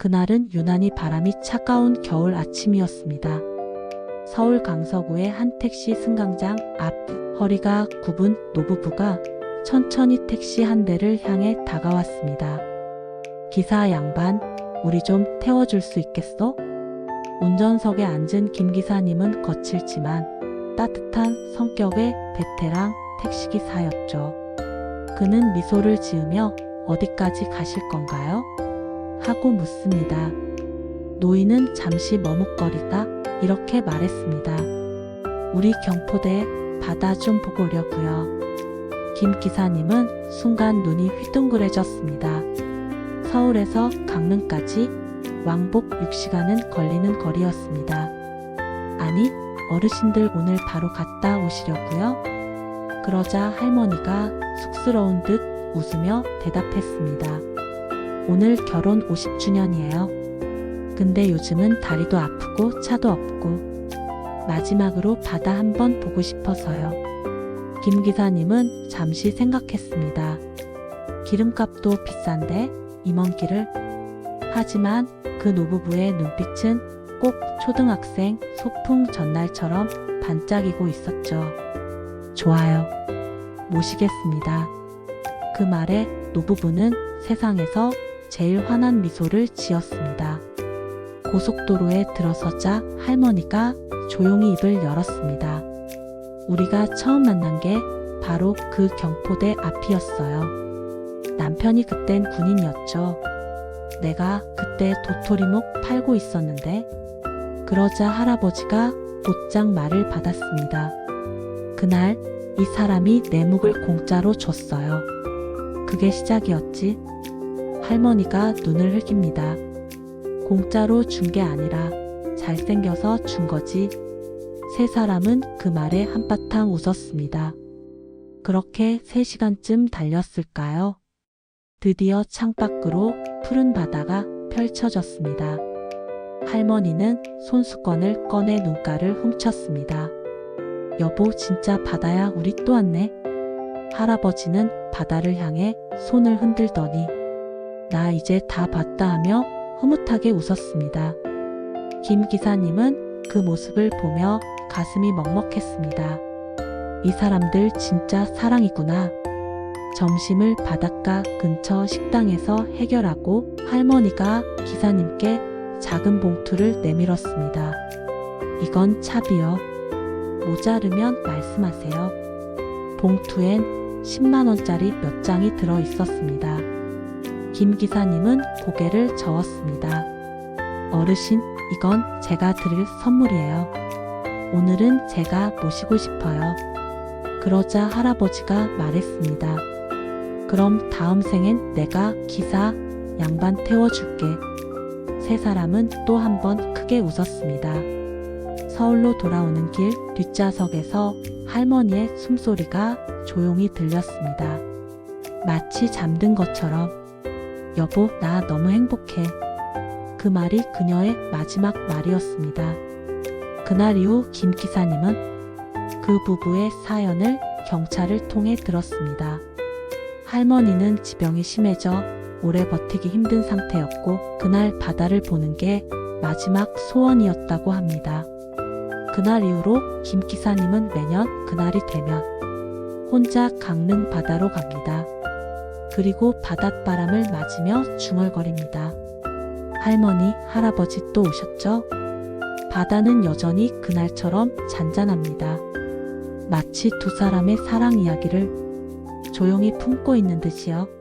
그날은 유난히 바람이 차가운 겨울 아침이었습니다. 서울 강서구의 한 택시 승강장 앞 허리가 굽은 노부부가 천천히 택시 한 대를 향해 다가왔습니다. 기사 양반, 우리 좀 태워줄 수 있겠어? 운전석에 앉은 김 기사님은 거칠지만 따뜻한 성격의 베테랑 택시기사였죠. 그는 미소를 지으며 어디까지 가실 건가요? 하고 묻습니다. 노인은 잠시 머뭇거리다 이렇게 말했습니다. 우리 경포대 바다 좀 보고 오려고요. 김 기사님은 순간 눈이 휘둥그레졌습니다. 서울에서 강릉까지 왕복 6시간은 걸리는 거리였습니다. 아니, 어르신들 오늘 바로 갔다 오시려고요? 그러자 할머니가 쑥스러운 듯 웃으며 대답했습니다. 오늘 결혼 50주년이에요. 근데 요즘은 다리도 아프고 차도 없고 마지막으로 바다 한번 보고 싶어서요. 김 기사님은 잠시 생각했습니다. 기름값도 비싼데 길을 하지만 그 노부부의 눈빛은 꼭 초등학생 소풍 전날처럼 반짝이고 있었죠. 좋아요. 모시겠습니다. 그 말에 노부부는 세상에서 제일 환한 미소를 지었습니다. 고속도로에 들어서자 할머니가 조용히 입을 열었습니다. 우리가 처음 만난 게 바로 그 경포대 앞이었어요. 남편이 그땐 군인이었죠. 내가 그때 도토리묵 팔고 있었는데, 그러자 할아버지가 곧장 말을 받았습니다. 그날 이 사람이 내 묵을 공짜로 줬어요. 그게 시작이었지. 할머니가 눈을 흘깁니다. 공짜로 준 게 아니라 잘생겨서 준 거지. 세 사람은 그 말에 한바탕 웃었습니다. 그렇게 3시간쯤 달렸을까요? 드디어 창밖으로 푸른 바다가 펼쳐졌습니다. 할머니는 손수건을 꺼내 눈가를 훔쳤습니다. 여보, 진짜 바다야, 우리 또 왔네. 할아버지는 바다를 향해 손을 흔들더니, 나 이제 다 봤다 하며 흐뭇하게 웃었습니다. 김 기사님은 그 모습을 보며 가슴이 먹먹했습니다. 이 사람들 진짜 사랑이구나. 점심을 바닷가 근처 식당에서 해결하고 할머니가 기사님께 작은 봉투를 내밀었습니다. 이건 차비요. 모자르면 말씀하세요. 봉투엔 10만원짜리 몇 장이 들어 있었습니다. 김 기사님은 고개를 저었습니다. 어르신, 이건 제가 드릴 선물이에요. 오늘은 제가 모시고 싶어요. 그러자 할아버지가 말했습니다. 그럼 다음 생엔 내가 기사 양반 태워줄게. 세 사람은 또 한 번 크게 웃었습니다. 서울로 돌아오는 길 뒷좌석에서 할머니의 숨소리가 조용히 들렸습니다. 마치 잠든 것처럼 여보, 나 너무 행복해. 그 말이 그녀의 마지막 말이었습니다. 그날 이후 김 기사님은 그 부부의 사연을 경찰을 통해 들었습니다. 할머니는 지병이 심해져 오래 버티기 힘든 상태였고 그날 바다를 보는 게 마지막 소원이었다고 합니다. 그날 이후로 김 기사님은 매년 그날이 되면 혼자 강릉 바다로 갑니다. 그리고 바닷바람을 맞으며 중얼거립니다. 할머니, 할아버지 또 오셨죠? 바다는 여전히 그날처럼 잔잔합니다. 마치 두 사람의 사랑 이야기를 조용히 품고 있는 듯이요.